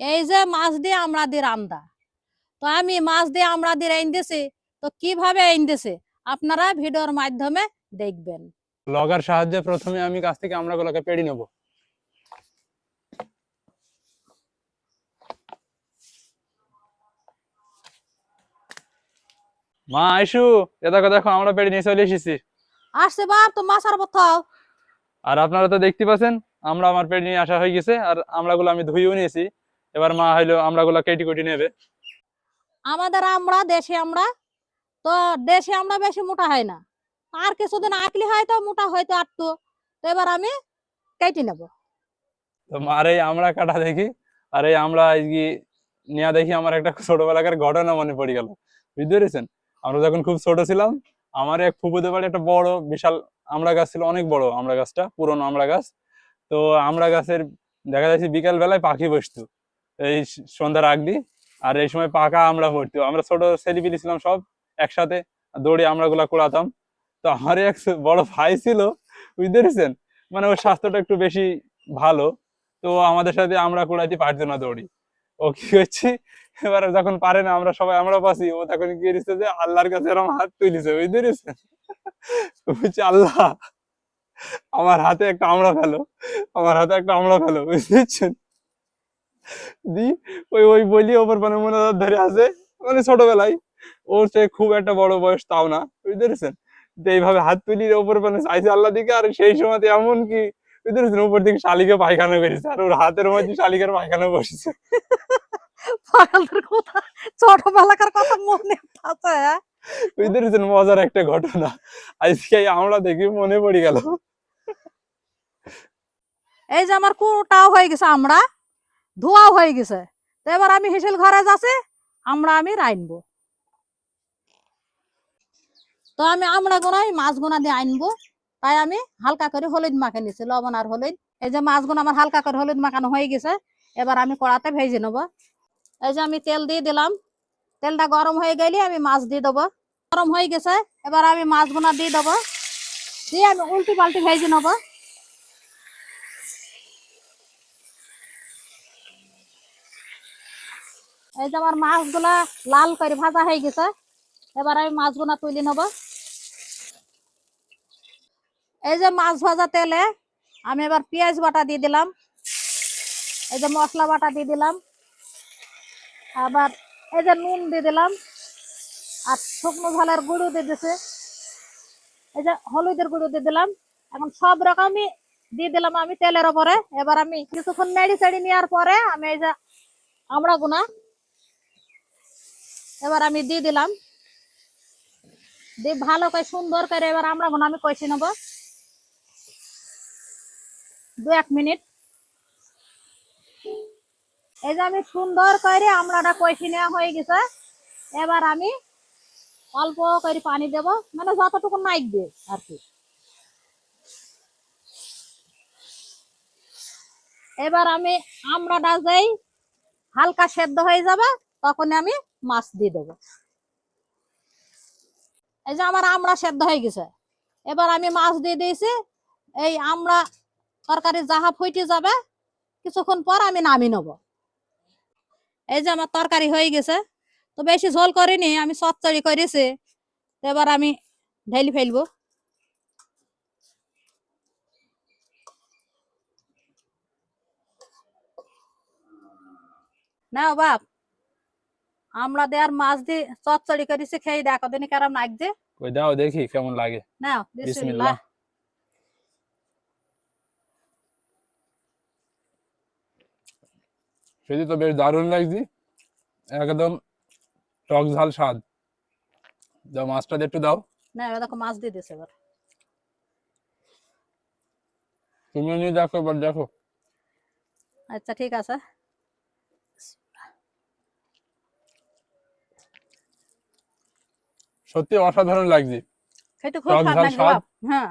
এই যে মাছ দিয়ে আমরা দিয়ে রান্দা তো আমি মাছ দিয়ে আমরা দিয়ে আইনতেছি তো কীভাবে আইনতেছে আপনারা ভিডিওর মাধ্যমে দেখবেন। লগার সাহায্যে প্রথমে আমি গাছ থেকে আমড়াগুলোকে পেড়ে নেব। মা আইসু এ দেখো দেখো আমরা পেড়ে নিয়ে চলে এসেছি। আসছে বাপ তো মাছ আর কোথাও আর আপনারা তো দেখতে পাচ্ছেন আমরা আমার পেড়ে নিয়ে আসা হয়ে গেছে আর আমড়াগুলো আমি ধুয়েও নিয়েছি। এবার মা হইল আমড়াগুলো কেটে কুটি নেবে। আমাদের আমরা দেশে আমরা তো দেশে আমরা বেশি মোটা হয় না। আর কিছুদিন আঁকলি হয়তো মোটা হয়তো আটটু তো এবার আমি কেটে নেব। তো মার এই আমড়া কাটা দেখি। আর এই আমরা আজকে নিয়ে দেখি আমার একটা ছোটবেলাকার ঘটনা মনে পড়ে গেল। বুঝতে পেরেছেন? আমরা যখন খুব ছোট ছিলাম আমার এক ফুপুতে বাড়ি একটা বড় বিশাল আমড়া গাছ ছিল অনেক বড় আমড়া গাছটা পুরনো আমড়া গাছ। তো আমরা গাছের দেখা যাচ্ছে বিকাল বেলায় পাখি বসতো। এই সন্ধ্যার আগ দিয়ে। আর এই সময় পাকা আমরা ভর্তি আমরা ছোট ছেলেপিলি ছিলাম সব একসাথে। দৌড়ে আমরা গুলা কুড়াতাম। তো আমার এক বড় ভাই ছিল, বুঝতে পেরেছেন? মানে ওর স্বাস্থ্যটা একটু বেশি ভালো। তো আমাদের সাথে আমরা কুড়াইতে পারতো না দৌড়ি। ও কি হচ্ছে এবারে যখন পারে না, আমরা সবাই আমরা পাচ্ছি। ও তখন কি করেছে যে আল্লাহর কাছে এরকম হাত তুলিছে, বুঝতে পেরেছেন? ও আল্লাহ, আমার হাতে একটা আমড়া ফেলো। আমার হাতে একটা আমড়া ফেলো, বুঝতে দি ওই ওই বলি ওপর মানে মনে ধরে আছে মানে ছোটবেলায়। ওর সে খুব একটা বড় বয়স তাও না বুঝতে পেরেছেন? এইভাবে হাত তুলি ওপর মানে চাইছে আল্লাহ দিকে আর সেই সময় এমন কি বুঝতে পেরেছেন? উপর দিকে শালিকে পায়খানা করেছে আর ওর হাতের মধ্যে শালিকের পায়খানা বসেছে। পাগলদের কথা ছোটবেলাকার কথা মনে আছে বুঝতে পেরেছেন? মজার একটা ঘটনা। আজকে আমরা দেখি মনে পড়ে গেল। এই যে আমার কুটাও হয়ে গেছে আমরা ধোয়াও হয়ে গেছে। তো এবার আমি হিসেল ঘরে যাচ্ছি, আমরা আমি রাইনবো তো আমি আমরা গোনাই মাছ গোনা দিয়ে আনব। তাই আমি হালকা করে হলুদ মাখে নিছি লবণ আর হলুদ। এই যে মাছ গোনা আমার হালকা করে হলুদ মাখানো হয়ে গেছে, এবার আমি কড়াতে ভেজে নেব। এই যে আমি তেল দিয়ে দিলাম। তেলটা গরম হয়ে গেলে আমি মাছ দিয়ে দেবো। গরম হয়ে গেছে, এবার আমি মাছ গোনা দিয়ে দেবো। দিয়ে আমি উল্টি পাল্টি ভেজে নেব। এই যে আমার মাছগুলা লাল করে ভাজা হয়ে গেছে, এবার আমি মাছগুলা তুলে নেব। এই যে মাছ ভাজা তেলে আমি এবার পেঁয়াজ বাটা দিয়ে দিলাম, এই যে মশলা বাটা দিয়ে দিলাম, আবার এই যে নুন দিয়ে দিলাম, আর শুকনো ঝালের গুঁড়ো দিয়ে দিছে। এই যে হলুদের গুঁড়ো দিয়ে দিলাম, এখন সব রকমই দিয়ে দিলাম আমি তেলের ওপরে। এবার আমি কিছুক্ষণ নেড়ি চেড়ি নেওয়ার পরে আমি এই যে আমরা গুনা এবার আমি দিয়ে দিলাম। দিয়ে ভালো করে সুন্দর করে এবার আমরা গুনা, আমি কষে নেব। দু এক মিনিট। এই যে আমি সুন্দর করে আমরাটা কষে নেওয়া হয়ে গেছে। এবার আমি অল্প করে পানি দেব মানে যতটুকু নাইকবে আর কি। এবার আমি আমড়াটা যাই হালকা সেদ্ধ হয়ে যাবে তখন আমি মাছ দিয়ে দেবো। এই যে আমার আমড়া সেদ্ধ হয়ে গেছে। এবার আমি মাছ দিয়ে দিয়েছি। এই আমড়া তরকারি যাহা ফুটে যাবে, কিছুক্ষণ পর আমি নামি নেব। এই যে আমার তরকারি হয়ে গেছে। তো বেশি ঝোল করিনি, আমি চচ্চড়ি করেছি। এবার আমি ঢেলি ফেলব। নাও বাপ। আমরা দেয়ার মাছ দিয়ে চচ্চড়ি করেছি খেয়ে দেখো দিনই কেরম লাগছে। ওই দাও দেখি কেমন লাগে। নাও বিসমিল্লাহ। সেটি তো বেশ দারুণ লাগছে। একদম টক ঝাল স্বাদ। দাও মাছটা একটু দাও। না এবার দেখো মাছ দিয়ে দিছে এবার। তুমিও নিয়ে দেখো এবার দেখো। আচ্ছা ঠিক আছে। অসাধারণ লাগছে। খেতে খুব টক ঝাল স্বাদ। হ্যাঁ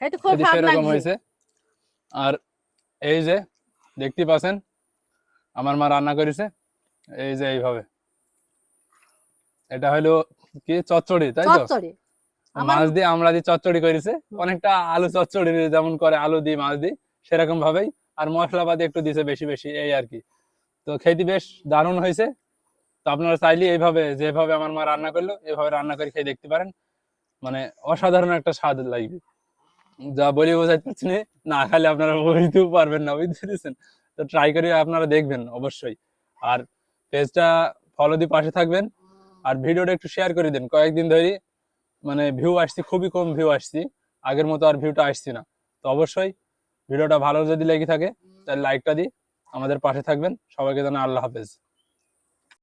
খেতে খুব যদি লাগছে। হয়েছে। আর এই যে দেখতে পাচ্ছেন আমার মা রান্না করেছে। এই যে এইভাবে। এটা হলো কি? চচ্চড়ি তাই তো? চচ্চড়ি। মাছ দিয়ে আমরা দিয়ে চচ্চড়ি করেছে অনেকটা আলু চচ্চড়ি যেমন করে আলু দিয়ে মাছ দিয়ে সেরকম ভাবেই আর মশলাপাতি একটু দিছে বেশি বেশি এই আর কি। তো খেতে বেশ দারুণ হয়েছে। তো আপনারা চাইলে এইভাবে, যেভাবে আমার মা রান্না করল, এভাবে রান্না করে খেয়ে দেখতে পারেন। মানে অসাধারণ একটা স্বাদ লাগবে। যা বলি বোঝাতে পারছি না খালে আপনারা বুঝতেও পারবেন না, বুঝতে পেরেছেন? তো ট্রাই করে আপনারা দেখবেন, অবশ্যই। আর পেজটা ফলো দিয়ে পাশে থাকবেন। আর ভিডিওটা একটু শেয়ার করে দিন। কয়েকদিন ধরে মানে ভিউ আসছি, খুবই কম ভিউ আসছি। আগের মতো আর ভিউটা আসছি না। তো অবশ্যই ভিডিওটা ভালো যদি লেগে থাকে, তাহলে লাইকটা দিই আমাদের পাশে থাকবেন। সবাইকে জানা আল্লাহ হাফেজ।